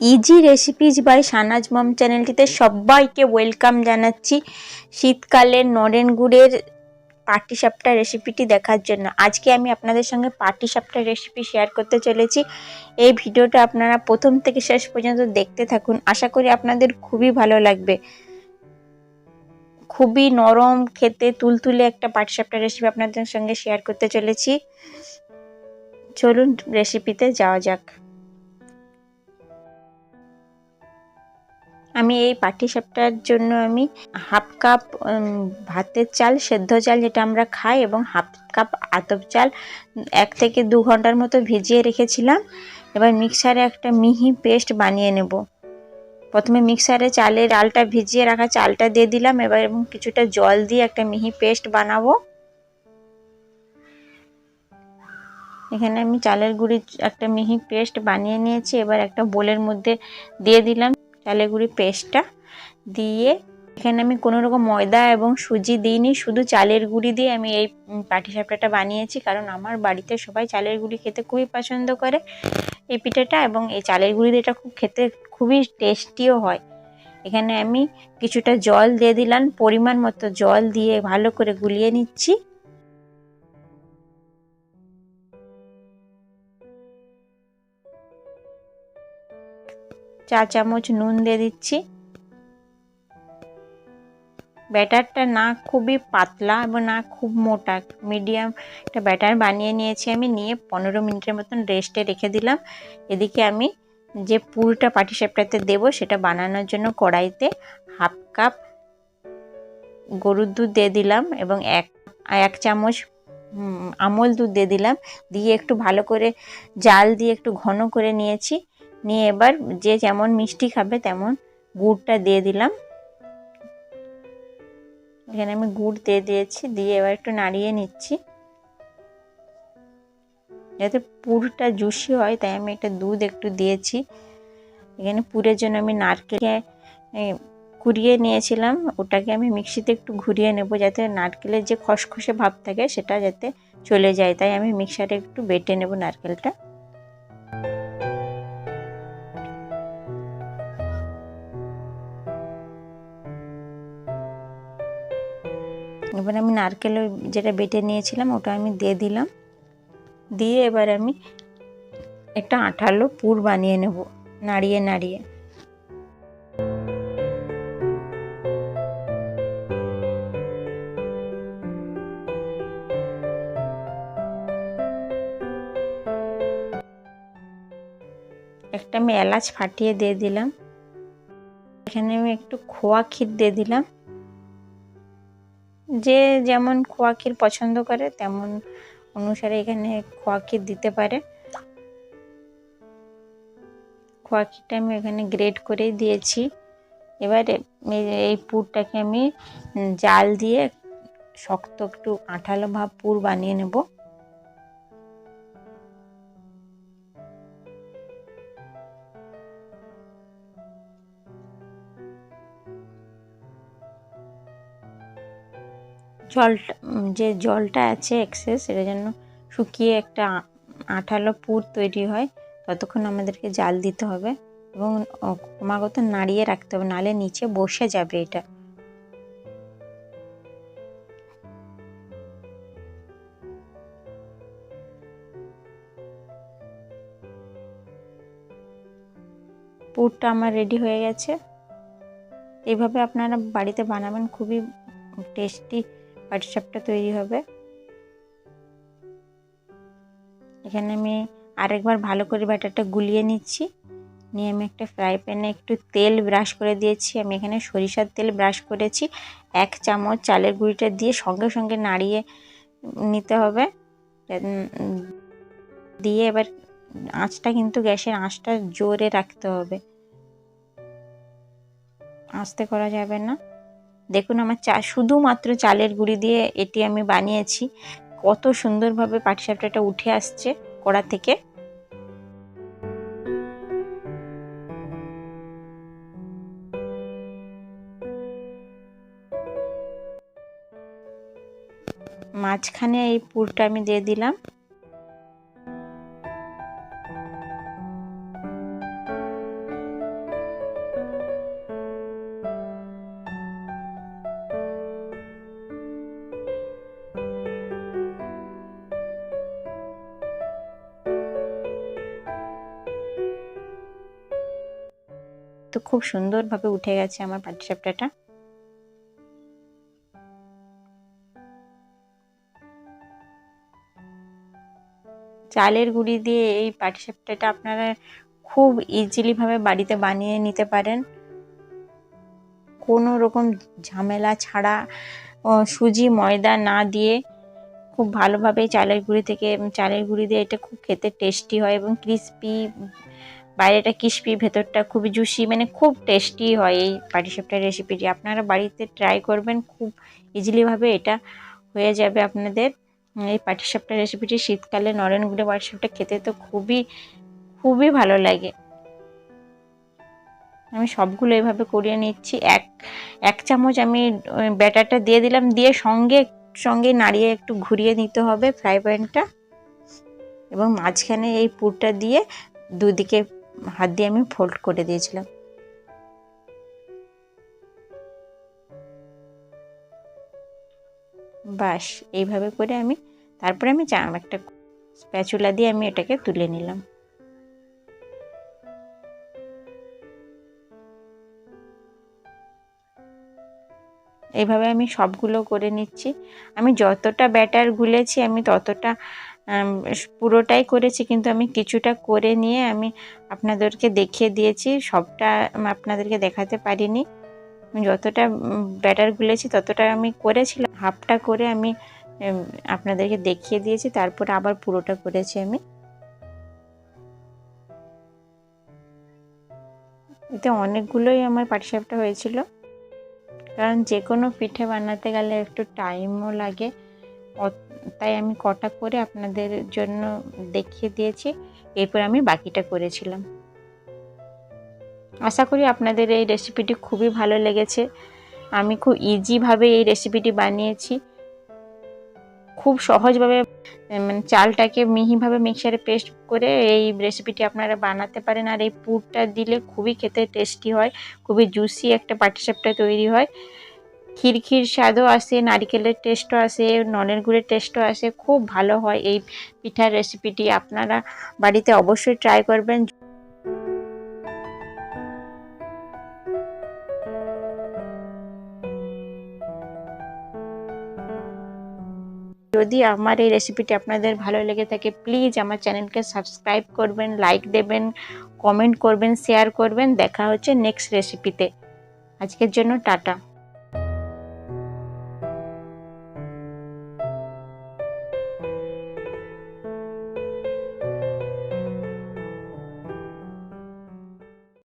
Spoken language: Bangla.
Easy recipes by Sanaz mom চ্যানেলটিতে সবাইকে ওয়েলকাম জানাচ্ছি। শীতকালের নরেন গুড়ের পাটিসাপটা রেসিপিটি দেখার জন্য। আজকে আমি আপনাদের সঙ্গে পাটিসাপটা রেসিপি শেয়ার করতে চলেছি। এই ভিডিওটা আপনারা প্রথম থেকে শেষ পর্যন্ত দেখতে থাকুন। আশা করি আপনাদের খুবই ভালো লাগবে। খুবই নরম খেতে তুলতুলে একটা পাটিসাপটা রেসিপি আপনাদের সঙ্গে শেয়ার করতে চলেছি। চলুন রেসিপিতে যাওয়া যাক। আমি এই পাটিসাপটার জন্য আমি হাফ কাপ ভাতের চাল, সেদ্ধ চাল যেটা আমরা খাই এবং হাফ কাপ আতপ চাল এক থেকে দু ঘণ্টার মতো ভিজিয়ে রেখেছিলাম। এবার মিক্সারে একটা মিহি পেস্ট বানিয়ে নেব। প্রথমে মিক্সারে চালের ডালটা ভিজিয়ে রাখা চালটা দিয়ে দিলাম। এবার এবং কিছুটা জল দিয়ে একটা মিহি পেস্ট বানাবো। এখানে আমি চালের গুঁড়ি একটা মিহি পেস্ট বানিয়ে নিয়েছি। এবার একটা বোলের মধ্যে দিয়ে দিলাম। চালের গুঁড়ি পেস্টটা দিয়ে এখানে আমি কোনো রকম ময়দা এবং সুজি দিইনি, শুধু চালের গুঁড়ি দিয়ে আমি এই পাটিসাপটাটা বানিয়েছি। কারণ আমার বাড়িতে সবাই চালের গুঁড়ি খেতে খুবই পছন্দ করে এই পিঠাটা এবং এই চালের গুঁড়ি দিয়ে এটা খুব খেতে খুবই টেস্টিও হয়। এখানে আমি কিছুটা জল দিয়ে দিলাম, পরিমাণ মতো জল দিয়ে ভালো করে গুলিয়ে নিচ্ছি। চা চামচ নুন দিয়ে দিচ্ছি। ব্যাটারটা না খুবই পাতলা এবং না খুব মোটা। মিডিয়াম একটা ব্যাটার বানিয়ে নিয়েছি আমি, নিয়ে পনেরো মিনিটের মতন রেস্টে রেখে দিলাম। এদিকে আমি যে পুরোটা পাটিসাপটাতে দেবো, সেটা বানানোর জন্য কড়াইতে হাফ কাপ গরুর দুধ দিয়ে দিলাম এবং এক এক চামচ আমল দুধ দিয়ে দিলাম। দিয়ে একটু ভালো করে জাল দিয়ে একটু ঘন করে নিয়েছি। নিয়ে এবার যে যেমন মিষ্টি খাবে তেমন গুড়টা দিয়ে দিলাম। এখানে আমি গুড় দিয়ে দিয়েছি, দিয়ে এবার একটু নাড়িয়ে নিচ্ছি। যাতে পুরটা জুসি হয়, তাই আমি একটা দুধ একটু দিয়েছি। এখানে পুরের জন্য আমি নারকেল কুড়িয়ে নিয়েছিলাম। ওটাকে আমি মিক্সিতে একটু ঘুরিয়ে নেব, যাতে নারকেলের যে খসখসে ভাব থাকে, সেটা যাতে চলে যায়। তাই আমি মিক্সারে একটু বেটে নেব নারকেলটা। এবার আমি নারকেল যেটা বেটে নিয়েছিলাম, ওটা আমি দিয়ে দিলাম। দিয়ে এবার আমি একটা আঠালো পুর বানিয়ে নেব, নাড়িয়ে নাড়িয়ে। একটা আমি এলাচ ফাটিয়ে দিয়ে দিলাম। এখানে আমি একটু খোয়া ক্ষীর দিয়ে দিলাম। যে যেমন খোয়া ক্ষীর পছন্দ করে, তেমন অনুসারে এখানে খোয়া ক্ষীর দিতে পারে। খোয়া ক্ষীরটা আমি এখানে গ্রেড করে দিয়েছি। এবারে এই পুরটাকে আমি জাল দিয়ে শক্ত একটু আঠালো ভাব পুর বানিয়ে নেব। জলটা যে জলটা আছে এক্সেস সেটার যেন শুকিয়ে একটা আঠালো পুর তৈরি হয়, ততক্ষণ আমাদেরকে জাল দিতে হবে এবং ক্রমাগত নাড়িয়ে রাখতে হবে, নালে নিচে বসে যাবে এটা। পুরটা আমার রেডি হয়ে গেছে। এইভাবে আপনারা বাড়িতে বানাবেন, খুবই টেস্টি পাটিসাপটা তৈরি হবে। এখানে আমি আরেকবার ভালো করে ব্যাটারটা গুলিয়ে নিচ্ছি। নিয়ে আমি একটা ফ্রাই প্যানে একটু তেল ব্রাশ করে দিয়েছি। আমি এখানে সরিষার তেল ব্রাশ করেছি। এক চামচ চালের গুঁড়িটা দিয়ে সঙ্গে সঙ্গে নাড়িয়ে নিতে হবে। দিয়ে এবার আঁচটা কিন্তু গ্যাসের আঁচটা জোরে রাখতে হবে। আস্তে করা যাবে না। দেখুন আমার চা, শুধুমাত্র চালের গুঁড়ি দিয়ে এটি আমি বানিয়েছি। কত সুন্দরভাবে পাটিসাপটাটা উঠে আসছে কড়া থেকে। মাঝখানে এই পুরটা আমি দিয়ে দিলাম। খুব সুন্দরভাবে উঠে গেছে আমার পাটিসাপটাটা চালের গুঁড়ি দিয়ে এই পাটিসাপটাটা আপনারা খুব ইজিলিভাবে বাড়িতে বানিয়ে নিতে পারেন। কোনো রকম ঝামেলা ছাড়া সুজি, ময়দা না দিয়ে খুব ভালোভাবে চালের গুঁড়ি থেকে, চালের গুঁড়ি দিয়ে এটা খুব খেতে টেস্টি হয় এবং ক্রিস্পি বাইরেটা ক্রিস্পি, ভেতরটা খুব জুসি মানে খুব টেস্টি হয় এই পাটিসাপটার রেসিপিটি আপনারা বাড়িতে ট্রাই করবেন, খুব ইজিলিভাবে এটা হয়ে যাবে আপনাদের। এই পাটিসাপটা রেসিপিটি শীতকালে নরেন গুঁড়ো পাটিসাপটা খেতে তো খুবই খুবই ভালো লাগে। আমি সবগুলো এভাবে করিয়ে নিচ্ছি। এক এক চামচ আমি ব্যাটারটা দিয়ে দিলাম। দিয়ে সঙ্গে সঙ্গে নাড়িয়ে একটু ঘুরিয়ে নিতে হবে ফ্রাই প্যানটা। এবং মাঝখানে এই পুরটা দিয়ে দুদিকে হাত দিয়ে আমি ফোল্ড করে দিয়েছিলাম। বাস এইভাবে করে আমি, তারপরে আমি একটা স্প্যাচুলা দিয়ে আমি এটাকে তুলে নিলাম। এইভাবে আমি সবগুলো করে নিচ্ছি। আমি যতটা ব্যাটার গুলেছি, আমি ততটা পুরোটাই করেছি, কিন্তু আমি কিছুটা করে নিয়ে আমি আপনাদেরকে দেখিয়ে দিয়েছি। সবটা আপনাদেরকে দেখাতে পারিনি। যতটা ব্যাটার গুলেছি, ততটা আমি করেছিলাম। হাফটা করে আমি আপনাদেরকে দেখিয়ে দিয়েছি, তারপরে আবার পুরোটা করেছি আমি। এতে অনেকগুলোই আমার পাটিসাপটা হয়েছিল। কারণ যে কোনো পিঠে বানাতে গেলে একটু টাইমও লাগে। তাই আমি কটা করে আপনাদের জন্য দেখিয়ে দিয়েছি। এরপর আমি বাকিটা করেছিলাম। আশা করি আপনাদের এই রেসিপিটি খুবই ভালো লেগেছে। আমি খুব ইজিভাবে এই রেসিপিটি বানিয়েছি। খুব সহজভাবে মানে চালটাকে মিহিভাবে মিক্সারে পেস্ট করে এই রেসিপিটি আপনারা বানাতে পারেন। আর এই পুরটা দিলে খুবই খেতে টেস্টি হয়, খুবই জুসি একটা পাটিসাপটা তৈরি হয়। খিরখির স্বাদও আসে, নারিকেলের টেস্টও আসে, ননের গুড়ের টেস্টও আসে। খুব ভালো হয় এই পিঠার রেসিপিটি আপনারা বাড়িতে অবশ্যই ট্রাই করবেন। যদি আমার এই রেসিপিটি আপনাদের ভালো লেগে থাকে প্লিজ আমার চ্যানেলকে সাবস্ক্রাইব করবেন লাইক দেবেন কমেন্ট করবেন শেয়ার করবেন। দেখা হচ্ছে নেক্সট রেসিপিতে আজকের জন্য টাটা।